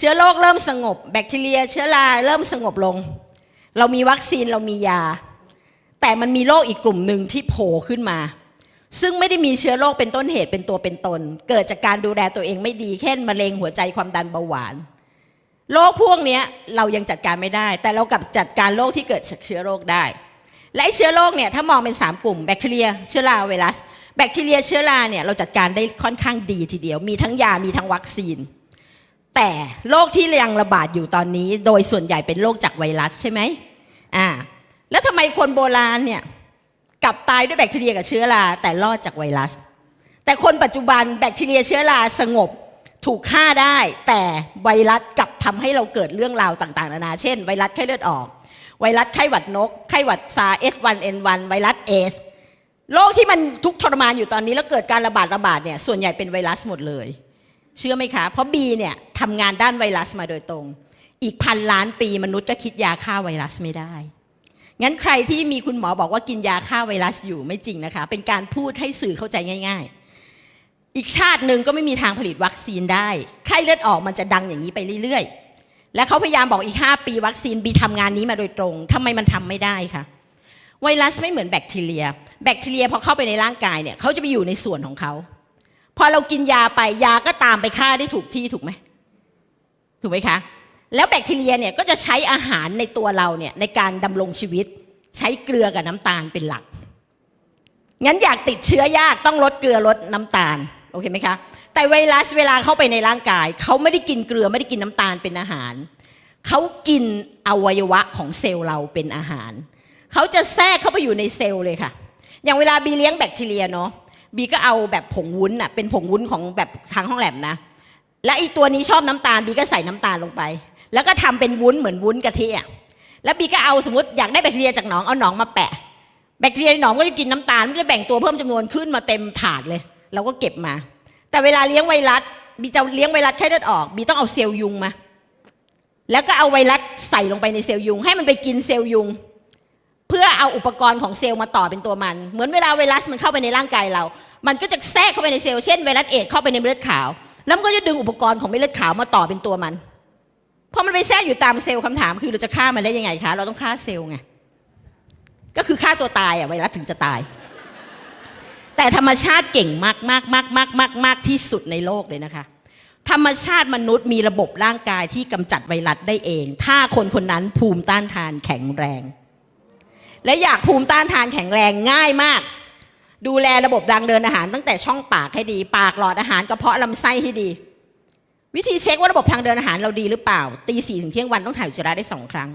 เชื้อโรคเริ่มสงบ แบคทีเรีย เชื้อราเริ่มสงบลง เรามีวัคซีนเรามียา แต่มันมีโรคอีกกลุ่มหนึ่งที่โผล่ขึ้นมา ซึ่งไม่ได้มีเชื้อโรคเป็นต้นเหตุเป็นตัวเป็นตน เกิดจากการดูแลตัวเองไม่ดีเช่นมะเร็งหัวใจความดันเบาหวานโรคพวกนี้เรายังจัดการไม่ได้ แต่เรากลับจัดการโรคที่เกิดจากเชื้อโรคได้ และเชื้อโรคเนี่ยถ้ามองเป็น 3 กลุ่มแบคทีเรีย เชื้อราไวรัส แบคทีเรียเชื้อราเนี่ยเราจัดการได้ค่อนข้างดีทีเดียว มีทั้งยา มีทั้งวัคซีน แต่โรคที่ยังระบาดอยู่ตอนนี้ โดยส่วนใหญ่เป็นโรคจากไวรัสใช่ไหมอ่าแล้วทำไมคนโบราณเนี่ยกลับตายด้วยแบคทีเรียกับเชื้อราแต่รอดจากไวรัส แต่คนปัจจุบันแบคทีเรียเชื้อราสงบถูกฆ่าได้ แต่ไวรัสกลับทำให้เราเกิดเรื่องราวต่างๆนานา เช่น ไวรัสไข้เลือดออก ไวรัสไข้หวัดนก ไข้หวัดซา S1N1 ไวรัสเอสโรคที่มันทุกข์ทรมานอยู่ตอนนี้แล้วเกิดการระบาดระบาดเนี่ยส่วนใหญ่เป็นไวรัสหมดเลย เชื่อไหมคะ เพราะบีเนี่ยทำงานด้านไวรัสมาโดยตรง อีกพันล้านปีมนุษย์ก็คิดยาฆ่าไวรัสไม่ได้ งั้นใครที่มีคุณหมอบอกว่ากินยาฆ่าไวรัสอยู่ไม่จริงนะคะ เป็นการพูดให้สื่อเข้าใจง่าย ๆ อีกชาติหนึ่งก็ไม่มีทางผลิตวัคซีนได้ ไข้เลือดออกมันจะดังอย่างนี้ไปเรื่อยๆ และเขาพยายามบอกอีก 5 ปีวัคซีนบีทำงานนี้มาโดยตรงทำไมมันทำไม่ได้คะไวรัสไม่เหมือนแบคทีเรีย แบคทีเรียพอเข้าไปในร่างกายเนี่ยเขาจะไปอยู่ในส่วนของเขา พอเรากินยาไปยาก็ตามไปฆ่าได้ถูกที่ถูกไหมถูกไหมคะ แล้วแบคทีเรียเนี่ยก็จะใช้อาหารในตัวเราเนี่ยในการดำรงชีวิต ใช้เกลือกับน้ำตาลเป็นหลัก งั้นอยากติดเชื้อยากต้องลดเกลือลดน้ำตาลโอเคไหมคะ แต่ไวรัสเวลาเข้าไปในร่างกายเขาไม่ได้กินเกลือไม่ได้กินน้ำตาลเป็นอาหารเขากินอวัยวะของเซลล์เราเป็นอาหารเขาจะแทรกเข้าไปอยู่ในเซลล์เลยค่ะ อย่างเวลาบีเลี้ยงแบคทีเรียเนาะ บีก็เอาแบบผงวุ้นอะเป็นผงวุ้นของแบบทางห้องแลบนะ และอีตัวนี้ชอบน้ำตาลบีก็ใส่น้ำตาลลงไป แล้วก็ทำเป็นวุ้นเหมือนวุ้นกะทิอะแล้วบีก็เอาสมมติอยากได้แบคทีเรียจากหนองเอาหนองมาแปะ แบคทีเรียในหนองก็จะกินน้ำตาลมันจะแบ่งตัวเพิ่มจำนวนขึ้นมาเต็มถาดเลย เราก็เก็บมา แต่เวลาเลี้ยงไวรัสบีจะเลี้ยงไวรัสไข้เลือดออกบีต้องเอาเซลล์ยุงมาแล้วก็เอาไวรัสใส่ลงไปในเซลล์ยุง ให้มันไปกินเซลล์ยุง เอาอุปกรณ์ของเซลล์มาต่อเป็นตัวมัน เหมือนเวลาไวรัสมันเข้าไปในร่างกายเรา มันก็จะแทรกเข้าไปในเซลล์เช่นไวรัสเอดเข้าไปในเม็ดเลือดขาว แล้วมันก็จะดึงอุปกรณ์ของเม็ดเลือดขาวมาต่อเป็นตัวมันเพราะมันไปแทรกอยู่ตามเซลล์คำถามคือเราจะฆ่ามันได้ยังไงคะ เราต้องฆ่าเซลล์ไงก็คือฆ่าตัวตายอะไวรัสถึงจะตาย แต่ธรรมชาติเก่งมากมากมากมากมากมากที่สุดในโลกเลยนะคะ ธรรมชาติมนุษย์มีระบบร่างกายที่กำจัดไวรัสได้เอง ถ้าคนคนนั้นภูมิต้านทานแข็งแรง และอยากภูมิต้านทานแข็งแรงง่ายมาก ดูแลระบบดังเดินอาหารตั้งแต่ช่องปากให้ดี ปากหลอดอาหารกระเพาะลำไส้ให้ดี วิธีเช็คว่าระบบทางเดินอาหารเราดีหรือเปล่า ตีสี่ถึงเที่ยงวันต้องถ่ายอุจจาระได้สองครั้ง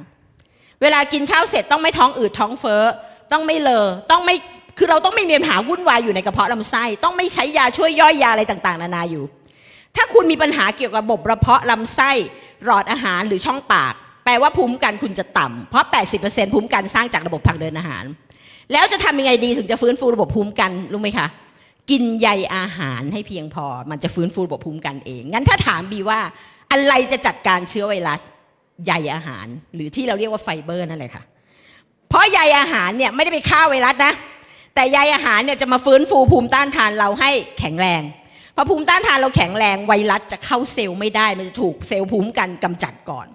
เวลากินข้าวเสร็จต้องไม่ท้องอืดท้องเฟ้อต้องไม่เลอต้องไม่คือเราต้องไม่มีปัญหาวุ่นวายอยู่ในกระเพาะลำไส้ ต้องไม่ใช้ยาช่วยย่อยยาอะไรต่างๆ นานาอยู่ ถ้าคุณมีปัญหาเกี่ยวกับระบบกระเพาะลำไส้หลอดอาหารหรือช่องปาก แปลว่าภูมิคุ้มกันคุณจะต่ำเพราะ 80%ภูมิคุ้มกันสร้างจากระบบทางเดินอาหาร แล้วจะทำยังไงดีถึงจะฟื้นฟูระบบภูมิคุ้มกันรู้ไหมคะกินใยอาหารให้เพียงพอ มันจะฟื้นฟูระบบภูมิคุ้มกันเอง งั้นถ้าถามบีว่าอะไรจะจัดการเชื้อไวรัสใยอาหาร หรือที่เราเรียกว่าไฟเบอร์นั่นแหละค่ะ เพราะใยอาหารเนี่ยไม่ได้ไปฆ่าไวรัสนะ แต่ใยอาหารเนี่ยจะมาฟื้นฟูภูมิต้านทานเราให้แข็งแรงพอภูมิต้านทานเราแข็งแรงไวรัสจะเข้าเซลล์ไม่ได้ มันจะถูกเซลล์ภูมิกันกำจัดก่อน